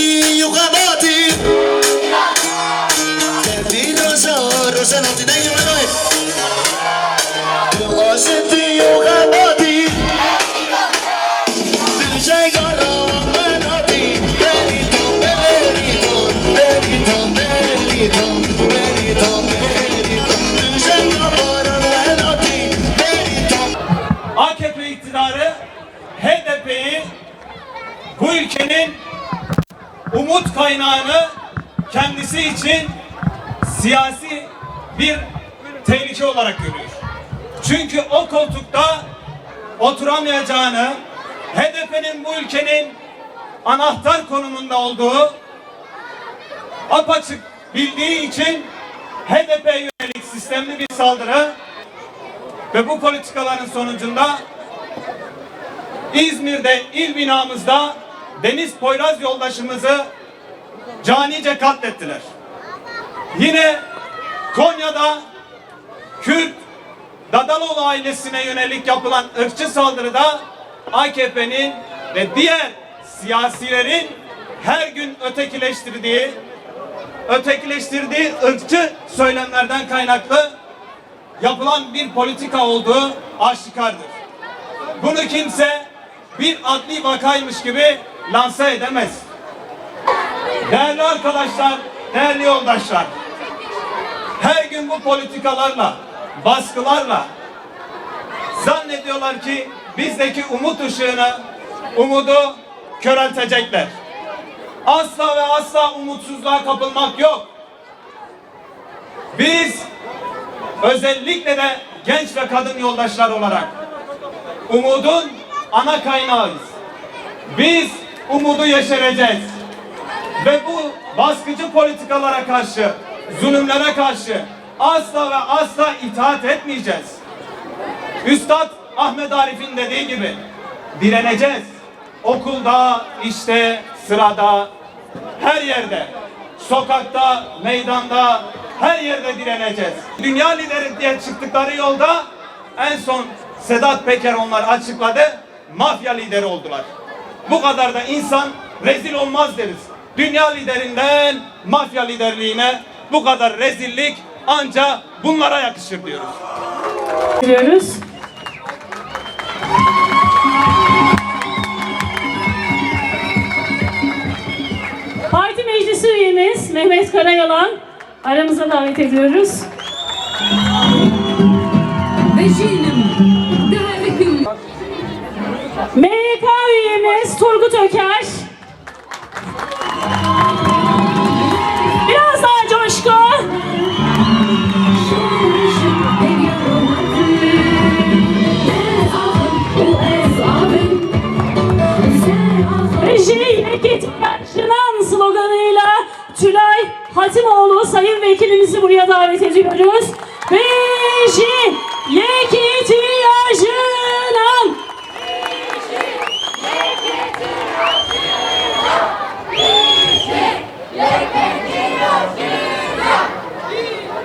Senti io cabati Senti rosa, rosa non ti kendisi için siyasi bir tehlike olarak görüyor. Çünkü o koltukta oturamayacağını, HDP'nin bu ülkenin anahtar konumunda olduğu apaçık bildiği için HDP yönelik sistemli bir saldırı ve bu politikaların sonucunda İzmir'de il binamızda Deniz Poyraz yoldaşımızı canice katlettiler. Yine Konya'da Kürt Dadaloğlu ailesine yönelik yapılan ırkçı saldırıda AKP'nin ve diğer siyasilerin her gün ötekileştirdiği ötekileştirdiği ırkçı söylemlerden kaynaklı yapılan bir politika olduğu aşikardır. Bunu kimse bir adli vakaymış gibi lanse edemez. Değerli arkadaşlar, değerli yoldaşlar, her gün bu politikalarla, baskılarla zannediyorlar ki bizdeki umut ışığını, umudu köreltecekler. Asla ve asla umutsuzluğa kapılmak yok. Biz özellikle de genç ve kadın yoldaşlar olarak umudun ana kaynağıyız. Biz umudu yeşereceğiz. Ve bu baskıcı politikalara karşı, zulümlere karşı asla ve asla itaat etmeyeceğiz. Üstad Ahmet Arif'in dediği gibi direneceğiz. Okulda, işte, sırada, her yerde, sokakta, meydanda, her yerde direneceğiz. Dünya lideri diye çıktıkları yolda en son Sedat Peker onlar açıkladı. Mafya lideri oldular. Bu kadar da insan rezil olmaz deriz. Dünya liderinden mafya liderliğine bu kadar rezillik anca bunlara yakışır diyoruz. diyoruz. Parti meclisi üyemiz Mehmet Karayalan aramıza davet ediyoruz. Derdim, MYK üyemiz Turgut Öker. Vekilimizi buraya davet ediyoruz. Reji Yekit Yaşınan.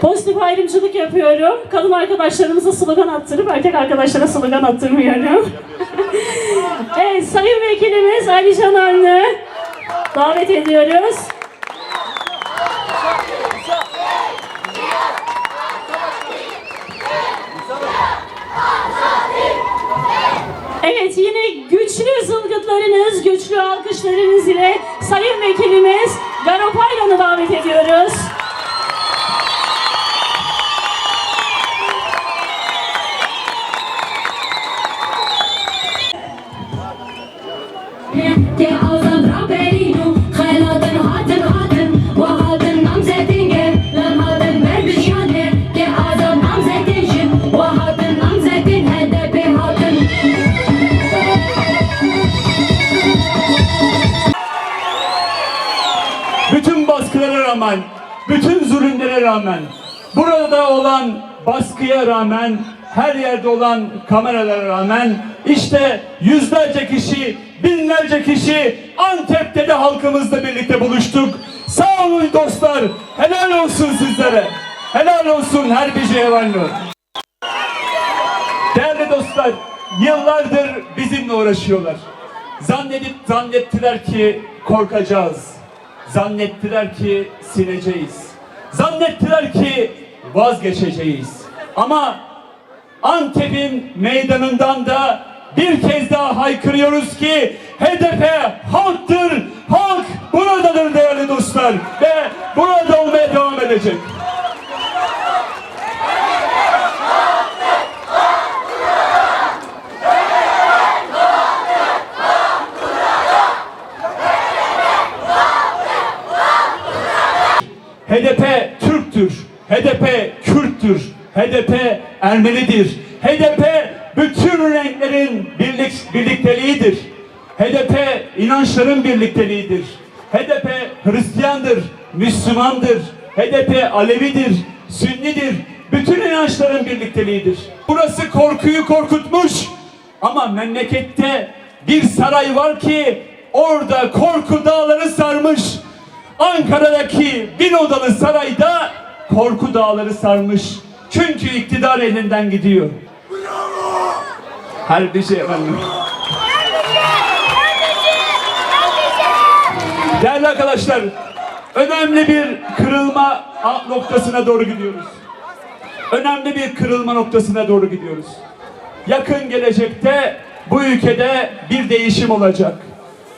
Pozitif ayrımcılık yapıyorum. Kadın arkadaşlarımıza slogan attırıp erkek arkadaşlara slogan attırmıyorum. evet, sayın vekilimiz Ali Can Önlü davet ediyoruz. Evet yine güçlü zılgıtlarınız, güçlü alkışlarınız ile sayın vekilimiz Garo Paylan'ı davet ediyoruz. Rağmen, bütün zulümlere rağmen, burada olan baskıya rağmen, her yerde olan kameralara rağmen işte yüzlerce kişi, binlerce kişi Antep'te de halkımızla birlikte buluştuk. Sağ olun dostlar. Helal olsun sizlere. Helal olsun her bir cevanlı. Değerli dostlar, yıllardır bizimle uğraşıyorlar. Zannedip zannettiler ki korkacağız. Zannettiler ki sileceğiz. Zannettiler ki vazgeçeceğiz. Ama Antep'in meydanından da bir kez daha haykırıyoruz ki HDP halktır, halk buradadır değerli dostlar ve burada olmaya devam edecek. HDP Türktür. HDP Kürttür. HDP Ermenidir. HDP bütün renklerin birlik, birlikteliğidir. HDP inançların birlikteliğidir. HDP Hristiyandır, Müslümandır. HDP Alevidir, Sünnidir. Bütün inançların birlikteliğidir. Burası korkuyu korkutmuş ama memlekette bir saray var ki orada korku dağları sarmış. Ankara'daki bin odalı sarayda korku dağları sarmış. Çünkü iktidar elinden gidiyor. Her bir şey efendim. Değerli arkadaşlar, önemli bir kırılma noktasına doğru gidiyoruz. Önemli bir kırılma noktasına doğru gidiyoruz. Yakın gelecekte bu ülkede bir değişim olacak.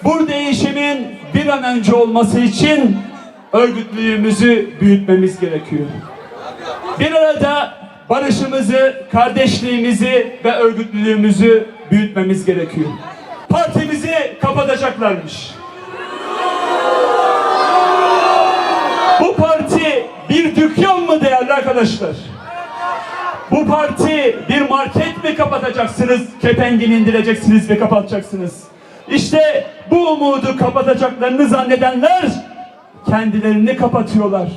Bu değişimin bir an önce olması için örgütlülüğümüzü büyütmemiz gerekiyor. Bir arada barışımızı, kardeşliğimizi ve örgütlülüğümüzü büyütmemiz gerekiyor. Partimizi kapatacaklarmış. Bu parti bir dükkan mı değerli arkadaşlar? Bu parti bir market mi kapatacaksınız, kepengini indireceksiniz ve kapatacaksınız? İşte bu umudu kapatacaklarını zannedenler kendilerini kapatıyorlar.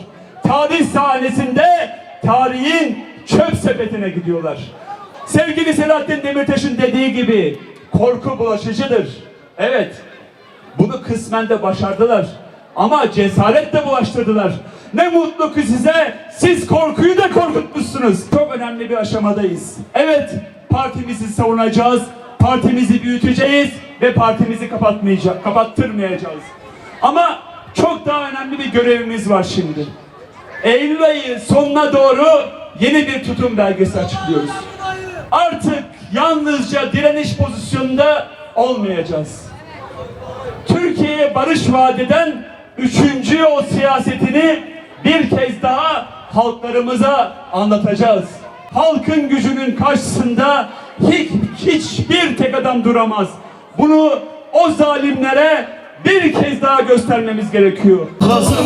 Tarih sahnesinde tarihin çöp sepetine gidiyorlar. Sevgili Selahattin Demirtaş'ın dediği gibi korku bulaşıcıdır. Evet, bunu kısmen de başardılar. Ama cesaretle bulaştırdılar. Ne mutlu ki size siz korkuyu da korkutmuşsunuz. Çok önemli bir aşamadayız. Evet partimizi savunacağız. Partimizi büyüteceğiz ve partimizi kapatmayacağız, kapattırmayacağız. Ama çok daha önemli bir görevimiz var şimdi. Eylül ayı sonuna doğru yeni bir tutum belgesi açıklıyoruz. Artık yalnızca direniş pozisyonunda olmayacağız. Türkiye'ye barış vaat eden üçüncü yol siyasetini bir kez daha halklarımıza anlatacağız. Halkın gücünün karşısında hiç, hiçbir tek adam duramaz. Bunu o zalimlere bir kez daha göstermemiz gerekiyor. lazım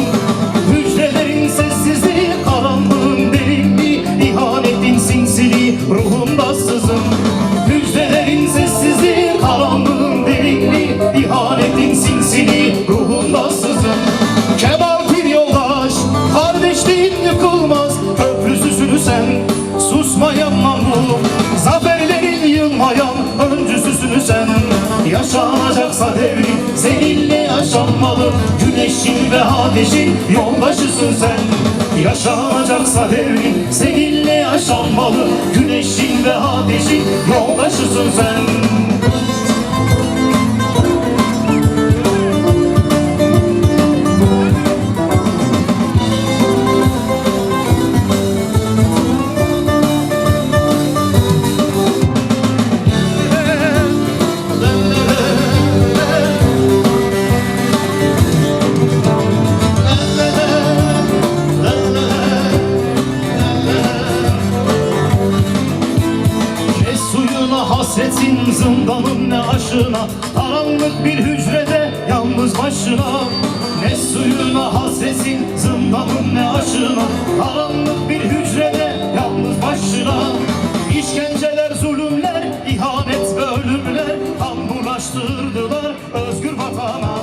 Yaşanacaksa devrim seninle yaşanmalı. Güneşin ve ateşin yoldaşısın sen. Yaşanacaksa devrim seninle yaşanmalı. Güneşin ve ateşin yoldaşısın sen dalın ne aşına Karanlık bir hücrede yalnız başına. Ne suyuna hasretin zindanın ne aşına Karanlık bir hücrede yalnız başına. İşkenceler, zulümler, ihanet ve ölümler Kan bulaştırdılar özgür vatana.